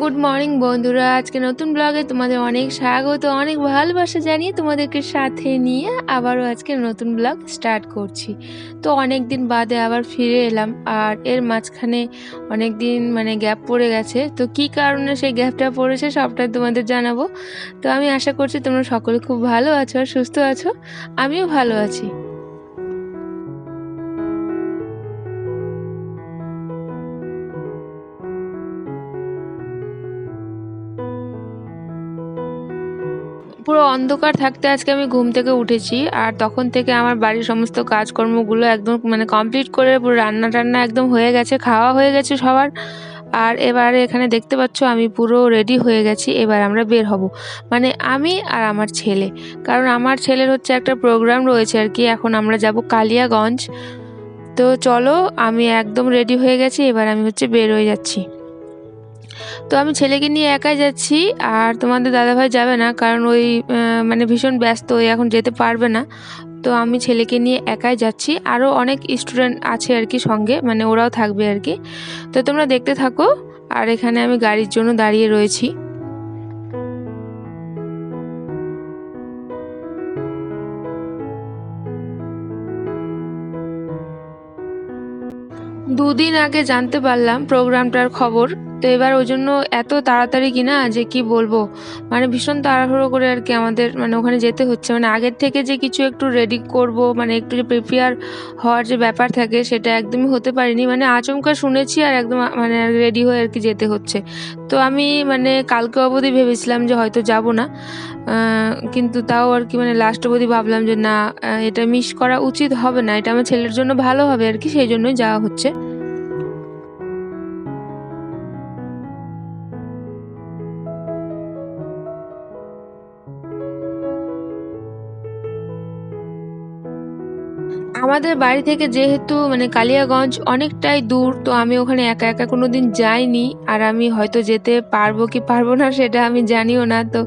Good morning বন্ধুরা। আজকে নতুন ব্লগে তোমাদের অনেক স্বাগত, অনেক ভালোবাসা জানিয়ে তোমাদেরকে সাথে নিয়ে আবারও আজকে নতুন ব্লগ স্টার্ট করছি। তো অনেক দিন বাদে আবার ফিরে এলাম, আর এর মাঝখানে অনেক দিন মানে গ্যাপ পড়ে গেছে। তো কি কারণে সেই গ্যাপটা পড়েছে সবটাই তোমাদের জানাব। তো আমি আশা করছি তোমরা সকলে খুব ভালো আছো আর সুস্থ আছো। আমিও ভালো আছি। পুরো অন্ধকার থাকতে আজকে আমি ঘুম থেকে উঠেছি, আর তখন থেকে আমার বাড়ির সমস্ত কাজকর্মগুলো একদম মানে কমপ্লিট করে পুরো রান্না টান্না একদম হয়ে গেছে, খাওয়া হয়ে গেছে সবার। আর এবারে এখানে দেখতে পাচ্ছ আমি পুরো রেডি হয়ে গেছি, এবার আমরা বের হব। মানে আমি আর আমার ছেলে, কারণ আমার ছেলের হচ্ছে একটা প্রোগ্রাম রয়েছে আর কি, এখন আমরা যাব কালিয়াগঞ্জ। তো চলো, আমি একদম রেডি হয়ে গেছি, এবার আমি হচ্ছে বের হয়ে যাচ্ছি। তো আমি ছেলেকে নিয়ে একাই যাচ্ছি আর তোমাদের দাদাভাই যাবে না, কারণ ওই মানে ভীষণ ব্যস্ত ওই এখন যেতে পারবে না। তো আমি ছেলেকে নিয়ে একাই যাচ্ছি। আরও অনেক স্টুডেন্ট আছে আর কি সঙ্গে মানে ওরাও থাকবে আর কি। তো তোমরা দেখতে থাকো, আর এখানে আমি গাড়ির জন্য দাঁড়িয়ে রয়েছি। দুদিন আগে জানতে পারলাম প্রোগ্রামটার খবর। তো এবার ওই জন্য এত তাড়াতাড়ি কিনা যে কি বলব? মানে ভীষণ তাড়াহুড়ো করে আর কি আমাদের মানে ওখানে যেতে হচ্ছে। মানে আগের থেকে যে কিছু একটু রেডি করব মানে একটু যে প্রিপেয়ার হওয়ার যে ব্যাপার থাকে সেটা একদমই হতে পারিনি। মানে আচমকা শুনেছি আর একদম মানে রেডি হয়ে আর কি যেতে হচ্ছে। তো আমি মানে কালকে অবধি ভেবেছিলাম যে হয়তো যাব না। কিন্তু তাও আর কি মানে লাস্ট অবধি ভাবলাম যে না এটা মিস করা উচিত হবে না। এটা আমার ছেলের জন্য ভালো হবে আর কি, সেই জন্যই যাওয়া হচ্ছে। আমাদের বাড়ি থেকে যেহেতু মানে কালিয়াগঞ্জ অনেকটাই দূর, তো আমি ওখানে একা একা কোনো দিন যাইনি। আর আমি হয়তো যেতে পারব কি পারব না সেটা আমি জানিও না, তো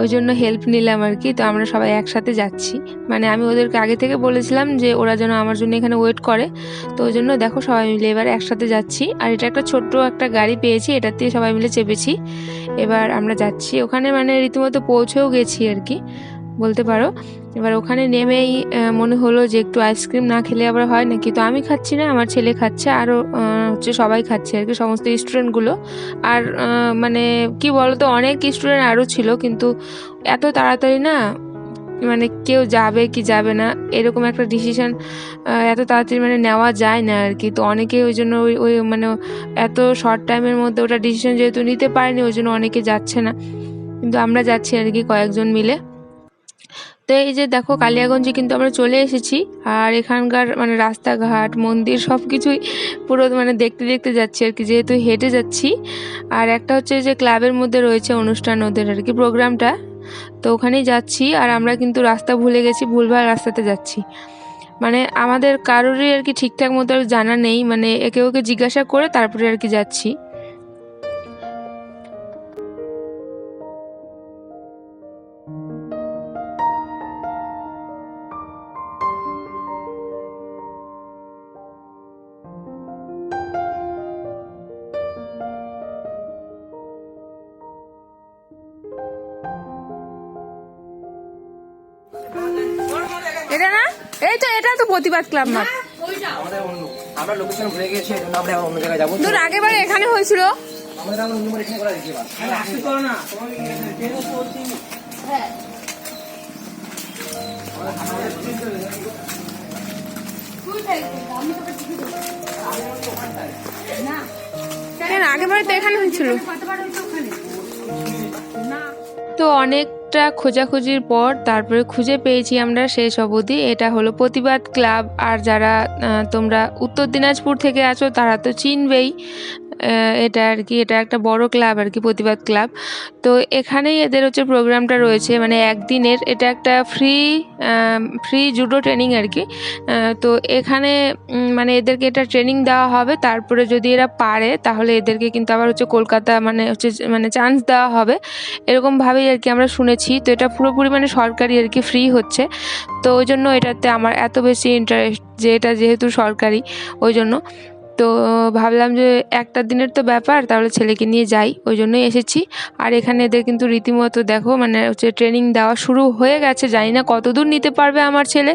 ওই জন্য হেল্প নিলাম আর কি। তো আমরা সবাই একসাথে যাচ্ছি। মানে আমি ওদেরকে আগে থেকে বলেছিলাম যে ওরা যেন আমার জন্য এখানে ওয়েট করে। তো ওই জন্য দেখো সবাই মিলে এবার একসাথে যাচ্ছি। আর এটা একটা ছোট্ট একটা গাড়ি পেয়েছি এটাতে সবাই মিলে চেপেছি। এবার আমরা যাচ্ছি। ওখানে মানে রীতিমতো পৌঁছেও গেছি আর কি। বলতে পারো। এবার ওখানে নেমেই মনে হলো যে একটু আইসক্রিম না খেলে আবার হয় নাকি? তো আমি খাচ্ছি না, আমার ছেলে খাচ্ছে, আরও হচ্ছে সবাই খাচ্ছে আর কি, সমস্ত স্টুডেন্টগুলো আর মানে কি বলতো, অনেক স্টুডেন্ট আরও ছিল, কিন্তু এত তাড়াতাড়ি না মানে কেউ যাবে কি যাবে না, এরকম একটা ডিসিশন এত তাড়াতাড়ি মানে নেওয়া যায় না আর কি। তো অনেকে ওই জন্য ওই ওই মানে এত শর্ট টাইমের মধ্যে ওটা ডিসিশন যেহেতু নিতে পারেনি, ওই জন্য অনেকে যাচ্ছে না। কিন্তু আমরা যাচ্ছি আর কি কয়েকজন মিলে। তো এই যে দেখো কালিয়াগঞ্জে কিন্তু আমরা চলে এসেছি। আর এখানকার মানে রাস্তাঘাট, মন্দির সব কিছুই পুরো মানে দেখতে দেখতে যাচ্ছি আর কি, যেহেতু হেঁটে যাচ্ছি। আর একটা হচ্ছে যে ক্লাবের মধ্যে রয়েছে অনুষ্ঠান ওদের আর কি প্রোগ্রামটা। তো ওখানেই যাচ্ছি আর আমরা কিন্তু রাস্তা ভুলে গেছি, ভুলভাল রাস্তাতে যাচ্ছি। মানে আমাদের কারোরই আর কি ঠিকঠাক মতো জানা নেই মানে একে ওকে জিজ্ঞাসা করে তারপরে আর কি যাচ্ছি। এই তো এটা তো প্রতিবাদ ক্লাব আমাদের অন্য আমরা লোকেশন ভুলে গেছি এই আমরা অন্য জায়গায় যাব। তোর আগেবারে এখানে হয়েছিল। এখানে করা কেন আগেবারে তো এখানে হয়েছিল। তো অনেকটা খোঁজাখুঁজির পর তারপরে খুঁজে পেয়েছি আমরা শেষ অবধি। এটা হলো প্রতিবাদ ক্লাব। আর যারা তোমরা উত্তর দিনাজপুর থেকে আছো, তারা তো চিনবেই। এটা আর কি, এটা একটা বড় ক্লাব আর কি, প্রতিবাদ ক্লাব তো এখানেই এদের হচ্ছে প্রোগ্রামটা রয়েছে মানে একদিনের, এটা একটা ফ্রি ফ্রি জুডো ট্রেনিং আর কি। তো এখানে মানে এদেরকে এটা ট্রেনিং দেওয়া হবে, তারপরে যদি এরা পারে, তাহলে এদেরকে কিন্তু আবার হচ্ছে কলকাতা মানে হচ্ছে মানে চান্স দেওয়া হবে। এরকমভাবেই আর কি আমরা শুনেছি, তো এটা পুরোপুরি মানে সরকারি আর কি ফ্রি হচ্ছে। তো ওই জন্য এটাতে আমার এত বেশি ইন্টারেস্ট যে এটা যেহেতু সরকারি, ওই জন্য। তো ভাবলাম যে একটা দিনের তো ব্যাপার, তাহলে ছেলেকে নিয়ে যাই, ওই জন্যই এসেছি। আর এখানে এদের কিন্তু রীতিমতো দেখো মানে হচ্ছে ট্রেনিং দেওয়া শুরু হয়ে গেছে, জানি না কতদূর নিতে পারবে আমার ছেলে।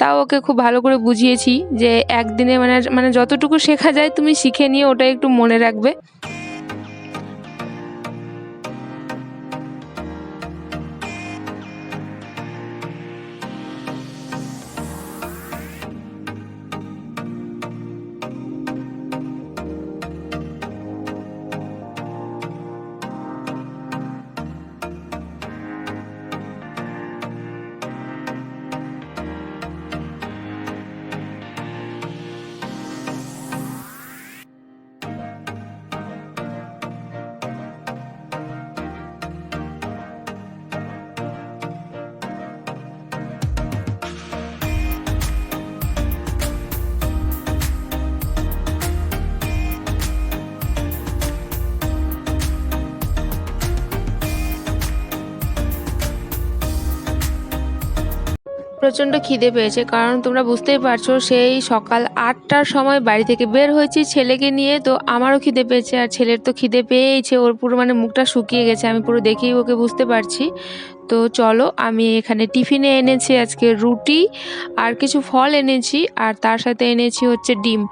তাও ওকে খুব ভালো করে বুঝিয়েছি যে একদিনে মানে মানে যতটুকু শেখা যায় তুমি শিখে নিয়ে ওটা একটু মনে রাখবে। প্রচণ্ড খিদে পেয়েছে, কারণ তোমরা বুঝতেই পারছ সেই সকাল আটটার সময় বাড়ি থেকে বের হয়েছি ছেলেকে নিয়ে, তো আমারও খিদে পেয়েছে আর ছেলের তো খিদে পেয়েইছে, ওর পুরো মানে মুখটা শুকিয়ে গেছে, আমি পুরো দেখেই ওকে বুঝতে পারছি। তো চলো, আমি এখানে টিফিনে এনেছি আজকে রুটি আর কিছু ফল এনেছি আর তার সাথে এনেছি হচ্ছে ডিম।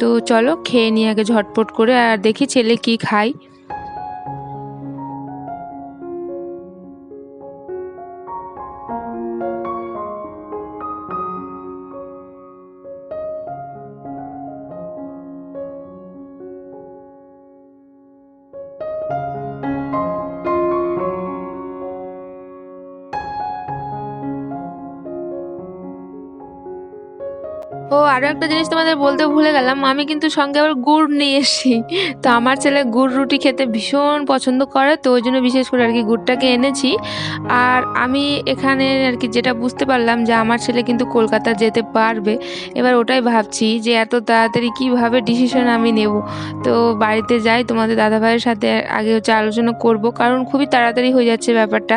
তো চলো, খেয়ে নিয়ে আগে ঝটপট করে, আর দেখি ছেলে কি খায়। আরও একটা জিনিস তোমাদের বলতে ভুলে গেলাম, আমি কিন্তু সঙ্গে আবার গুড় নিয়ে এসেছি। তো আমার ছেলে গুড় রুটি খেতে ভীষণ পছন্দ করে, তো ওই জন্য বিশেষ করে আর কি গুড়টাকে এনেছি। আর আমি এখানে আর কি যেটা বুঝতে পারলাম যে আমার ছেলে কিন্তু কলকাতা যেতে পারবে, এবার ওটাই ভাবছি যে এত তাড়াতাড়ি কীভাবে ডিসিশন আমি নেব। তো বাড়িতে যাই, তোমাদের দাদাভাইয়ের সাথে আগে হচ্ছে আলোচনা করব, কারণ খুবই তাড়াতাড়ি হয়ে যাচ্ছে ব্যাপারটা।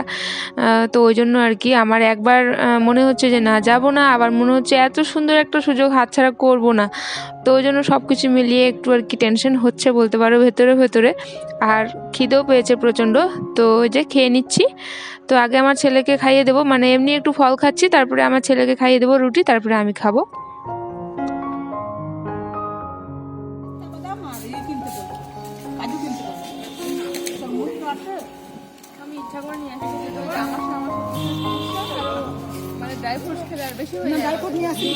তো ওই জন্য আর কি আমার একবার মনে হচ্ছে যে না, যাব না, আবার মনে হচ্ছে এত সুন্দর একটা সুযোগ হাতছাড়া করব না। তো ওই জন্য সব কিছু মিলিয়ে একটু আর কি টেনশন হচ্ছে বলতে পারো ভেতরে ভেতরে। আর খিদেও পেয়েছে প্রচণ্ড। তো ওই যে খেয়ে নিচ্ছি। তো আগে আমার ছেলেকে খাইয়ে দেবো। মানে এমনি একটু ফল খাচ্ছি তারপরে আমার ছেলেকে খাইয়ে দেবো রুটি তারপরে আমি খাব। মানে ড্রাই ফ্রুটস খেলে আর বেশি হয়ে যায়। ড্রাই ফ্রুট নিয়ে আসি।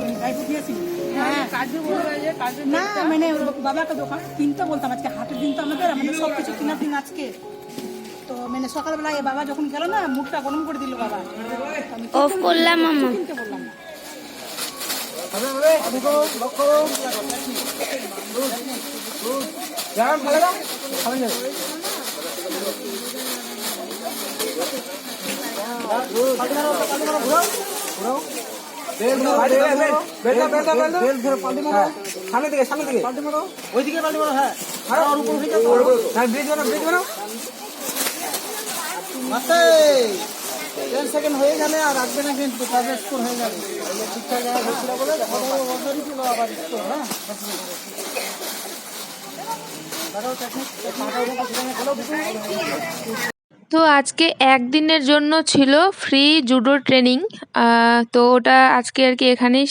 হ্যাঁ। কাজু বলে যায় কাজু না মানে বাবাকে দোকান কিনতে বলতাম আজকে হাটের দিন তো আমাদের আমাদের সব কিছু কেনার দিন আজকে। তো মানে সকালবেলা এ বাবা যখন গেল না মুখটা গরম করে দিল বাবা। অফ করলাম মামা। কিনতে বললাম না। যান সামনে ওইদিকে পাল্টি মারো হ্যাঁ আর উপর থেকে হ্যাঁ ব্রিজ বানাও ব্রিজ বানাও টেন সেকেন্ড হয়ে গেলে আর রাখবে না কিন্তু তাদের স্কোর হয়ে যাবে ঠিকঠাক জায়গায় হচ্ছিল বলে বছরই ছিল আবার স্কোর হ্যাঁ টেকনিক তো আজকে একদিনের জন্য ছিল ফ্রি জুডো ট্রেনিং তো ওটা আজকে আর কি এখানেই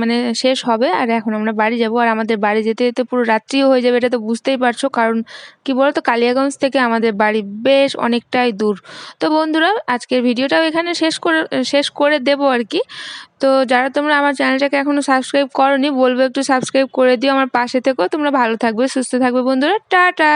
মানে শেষ হবে। আর এখন আমরা বাড়ি যাব। আর আমাদের বাড়ি যেতে যেতে পুরো রাত্রিও হয়ে যাবে, এটা তো বুঝতেই পারছ। কারণ কি বলতো, কালিয়াগঞ্জ থেকে আমাদের বাড়ি বেশ অনেকটাই দূর। তো বন্ধুরা, আজকের ভিডিওটাও এখানে শেষ করে শেষ করে দেবো আর কি। তো যারা তোমরা আমার চ্যানেলটাকে এখনও সাবস্ক্রাইব করনি, বলব একটু সাবস্ক্রাইব করে দিও। আমার পাশে থেকেও তোমরা ভালো থাকবে, সুস্থ থাকবে বন্ধুরা। টাটা!